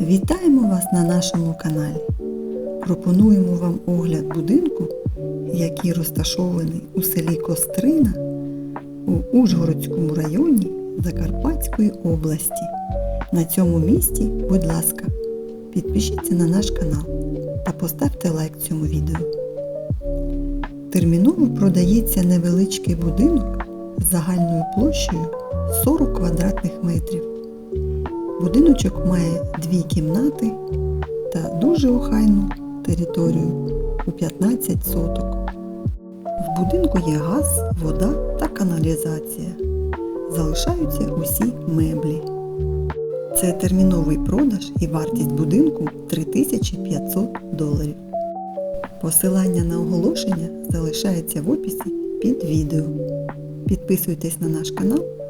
Вітаємо вас на нашому каналі. Пропонуємо вам огляд будинку, який розташований у селі Кострина у Ужгородському районі Закарпатської області. На цьому місці, будь ласка, підпишіться на наш канал та поставте лайк цьому відео. Терміново продається невеличкий будинок з загальною площею 40 квадратних метрів. Будиночок має дві кімнати та дуже охайну територію у 15 соток. В будинку є газ, вода та каналізація. Залишаються усі меблі. Це терміновий продаж і вартість будинку 3500 доларів. Посилання на оголошення залишається в описі під відео. Підписуйтесь на наш канал.